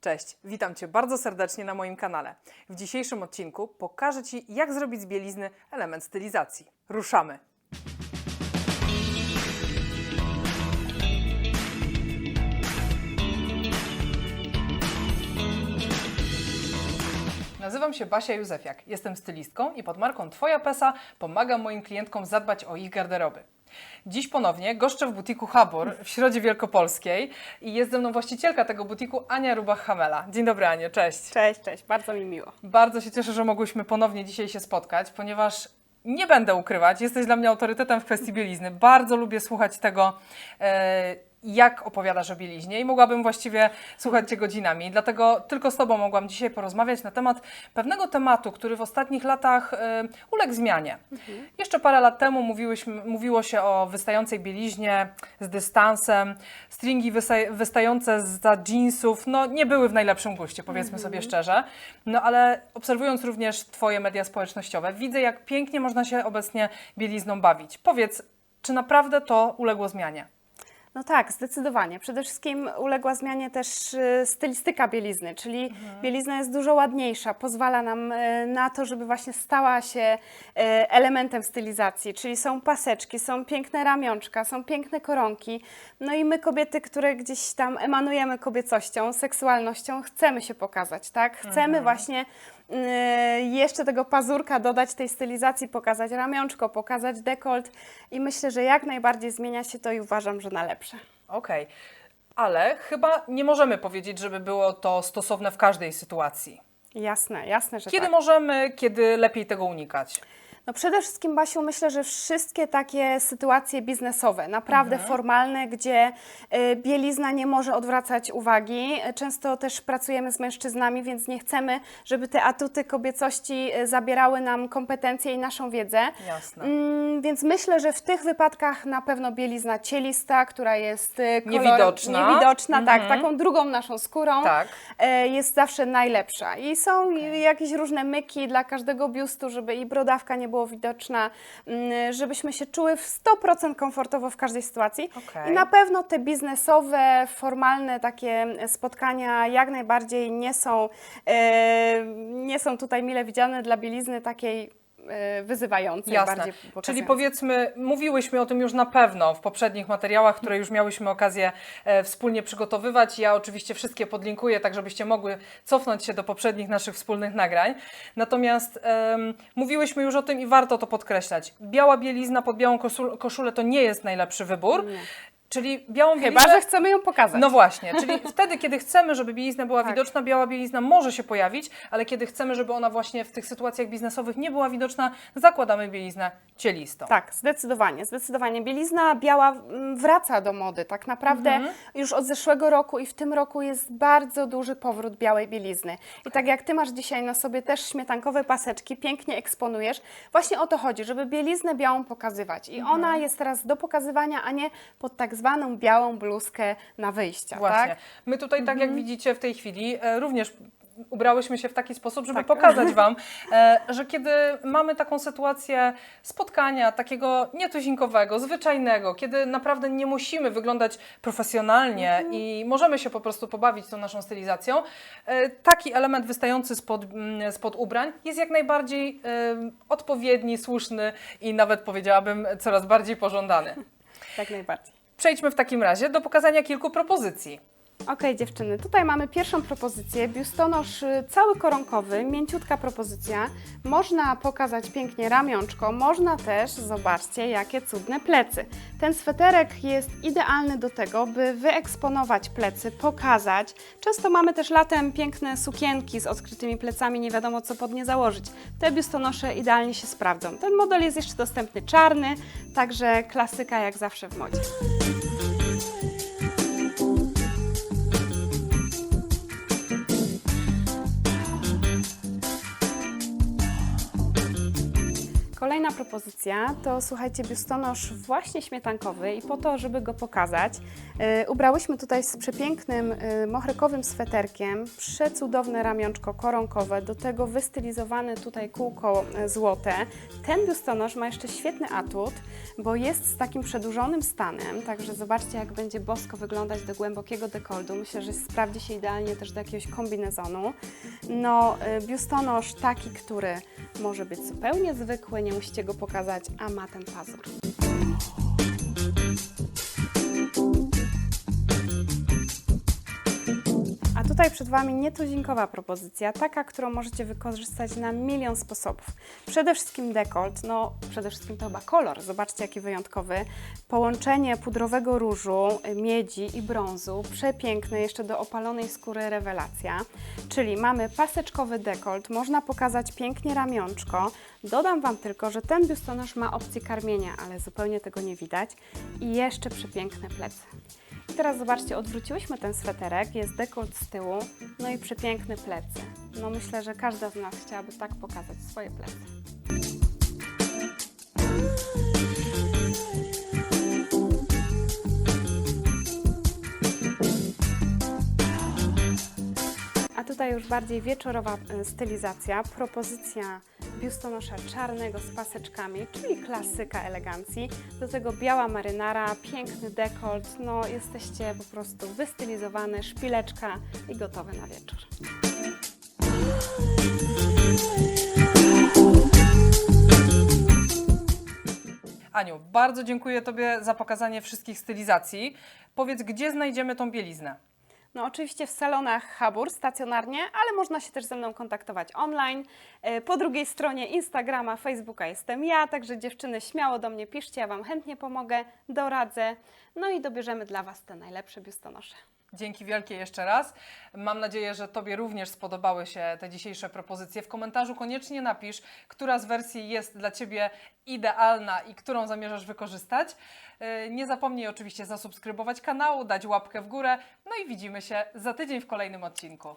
Cześć, witam Cię bardzo serdecznie na moim kanale. W dzisiejszym odcinku pokażę Ci, jak zrobić z bielizny element stylizacji. Ruszamy! Nazywam się Basia Józefiak, jestem stylistką i pod marką Twoja Pesa pomagam moim klientkom zadbać o ich garderoby. Dziś ponownie goszczę w butiku Habor w Środzie Wielkopolskiej i jest ze mną właścicielka tego butiku Ania Rubach-Hamela. Dzień dobry Aniu, cześć. Cześć, cześć, bardzo mi miło. Bardzo się cieszę, że mogłyśmy ponownie dzisiaj się spotkać, ponieważ nie będę ukrywać, jesteś dla mnie autorytetem w kwestii bielizny. Bardzo lubię słuchać tego, e, jak opowiadasz o bieliźnie i mogłabym właściwie słuchać Cię godzinami. Dlatego tylko z Tobą mogłam dzisiaj porozmawiać na temat pewnego tematu, który w ostatnich latach e, uległ zmianie. Jeszcze parę lat temu mówiłyśmy, mówiło się o wystającej bieliźnie z dystansem, stringi wysta- wystające za jeansów, no nie były w najlepszym guście, powiedzmy sobie szczerze. No ale obserwując również Twoje media społecznościowe, widzę jak pięknie można się obecnie bielizną bawić. Powiedz, czy naprawdę to uległo zmianie? No tak, zdecydowanie. Przede wszystkim uległa zmianie też y, stylistyka bielizny, czyli Mhm. bielizna jest dużo ładniejsza, pozwala nam y, na to, żeby właśnie stała się y, elementem stylizacji, czyli są paseczki, są piękne ramionczka, są piękne koronki. No i my kobiety, które gdzieś tam emanujemy kobiecością, seksualnością, chcemy się pokazać, tak? Chcemy Mhm. właśnie y, jeszcze tego pazurka dodać tej stylizacji, pokazać ramionczko, pokazać dekolt i myślę, że jak najbardziej zmienia się to i uważam, że na lepsze. Okej, ale chyba nie możemy powiedzieć, żeby było to stosowne w każdej sytuacji. Jasne, jasne, że Kiedy tak. możemy, kiedy lepiej tego unikać? No przede wszystkim, Basiu, myślę, że wszystkie takie sytuacje biznesowe, naprawdę Mhm. formalne, gdzie y, bielizna nie może odwracać uwagi. Często też pracujemy z mężczyznami, więc nie chcemy, żeby te atuty kobiecości y, zabierały nam kompetencje i naszą wiedzę. Jasne. Mm, więc myślę, że w tych wypadkach na pewno bielizna cielista, która jest y, kolor... Niewidoczna. Niewidoczna, tak, Mhm. taką drugą naszą skórą Tak. jest zawsze najlepsza. I są jakieś różne myki dla każdego biustu, żeby i brodawka nie była widoczna, mm, żebyśmy się czuły w 100% komfortowo w każdej sytuacji. Okej. I na pewno te biznesowe, formalne takie spotkania jak najbardziej nie są, e, nie są tutaj mile widziane dla bielizny takiej e, wyzywającej. Jasne. Bardziej Czyli powiedzmy, mówiłyśmy o tym już na pewno w poprzednich materiałach, które już miałyśmy okazję e, wspólnie przygotowywać. Ja oczywiście wszystkie podlinkuję, tak żebyście mogły cofnąć się do poprzednich naszych wspólnych nagrań. Natomiast em, mówiłyśmy już o tym i warto to podkreślać. Biała bielizna pod białą koszul- koszulę to nie jest najlepszy wybór. Czyli białą Chyba, bieliznę... że chcemy ją pokazać. No właśnie, czyli wtedy, kiedy chcemy, żeby bielizna była Tak. widoczna, biała bielizna może się pojawić, ale kiedy chcemy, żeby ona właśnie w tych sytuacjach biznesowych nie była widoczna, zakładamy bieliznę cielistą. Tak, zdecydowanie, zdecydowanie. Bielizna biała mm, wraca do mody. Tak naprawdę Mhm. już od zeszłego roku i w tym roku jest bardzo duży powrót białej bielizny. I tak jak Ty masz dzisiaj na sobie też śmietankowe paseczki, pięknie eksponujesz, właśnie o to chodzi, żeby bieliznę białą pokazywać. I Mhm. ona jest teraz do pokazywania, a nie pod tak zwaną białą bluzkę na wyjścia. Właśnie. Tak? My tutaj, tak jak widzicie w tej chwili, e, również ubrałyśmy się w taki sposób, żeby Tak. pokazać Wam, e, że kiedy mamy taką sytuację spotkania takiego nietuzinkowego, zwyczajnego, kiedy naprawdę nie musimy wyglądać profesjonalnie i możemy się po prostu pobawić tą naszą stylizacją, e, taki element wystający spod, spod ubrań jest jak najbardziej odpowiedni, słuszny i nawet powiedziałabym coraz bardziej pożądany. Jak najbardziej. Przejdźmy w takim razie do pokazania kilku propozycji. Okej dziewczyny, tutaj mamy pierwszą propozycję, biustonosz y, cały koronkowy, mięciutka propozycja. Można pokazać pięknie ramionczko, można też, zobaczcie jakie cudne plecy. Ten sweterek jest idealny do tego, by wyeksponować plecy, pokazać. Często mamy też latem piękne sukienki z odkrytymi plecami, nie wiadomo co pod nie założyć. Te biustonosze idealnie się sprawdzą. Ten model jest jeszcze dostępny czarny, także klasyka jak zawsze w modzie. Kolejna propozycja to słuchajcie, biustonosz właśnie śmietankowy i po to, żeby go pokazać, y, ubrałyśmy tutaj z przepięknym y, mochrekowym sweterkiem, przecudowne ramionczko koronkowe, do tego wystylizowane tutaj kółko y, złote. Ten biustonosz ma jeszcze świetny atut, bo jest z takim przedłużonym stanem, także zobaczcie jak będzie bosko wyglądać do głębokiego dekoldu. Myślę, że sprawdzi się idealnie też do jakiegoś kombinezonu. No, y, biustonosz taki, który może być zupełnie zwykły, nie musicie go pokazać, a ma ten pazur. Tutaj przed Wami nietuzinkowa propozycja, taka, którą możecie wykorzystać na milion sposobów. Przede wszystkim dekolt, no przede wszystkim to chyba kolor, zobaczcie jaki wyjątkowy. Połączenie pudrowego różu, y, miedzi i brązu, przepiękne, jeszcze do opalonej skóry rewelacja. Czyli mamy paseczkowy dekolt, można pokazać pięknie ramionczko. Dodam Wam tylko, że ten biustonosz ma opcję karmienia, ale zupełnie tego nie widać. I jeszcze przepiękne plecy. Teraz zobaczcie, odwróciłyśmy ten sweterek, jest dekolt z tyłu, no i przepiękne plecy. No myślę, że każda z nas chciałaby tak pokazać swoje plecy. Tutaj już bardziej wieczorowa e, stylizacja, propozycja biustonosza czarnego z paseczkami, czyli klasyka elegancji. Do tego biała marynara, piękny dekolt, no jesteście po prostu wystylizowane, szpileczka i gotowe na wieczór. Aniu, bardzo dziękuję Tobie za pokazanie wszystkich stylizacji. Powiedz, gdzie znajdziemy tą bieliznę? No oczywiście w salonach Habur stacjonarnie, ale można się też ze mną kontaktować online. E, Po drugiej stronie Instagrama, Facebooka jestem ja, także dziewczyny śmiało do mnie piszcie, ja Wam chętnie pomogę, doradzę, no i dobierzemy dla Was te najlepsze biustonosze. Dzięki wielkie jeszcze raz. Mam nadzieję, że Tobie również spodobały się te dzisiejsze propozycje. W komentarzu koniecznie napisz, która z wersji jest dla Ciebie idealna i którą zamierzasz wykorzystać. Yy, Nie zapomnij oczywiście zasubskrybować kanału, dać łapkę w górę. No i widzimy się za tydzień w kolejnym odcinku.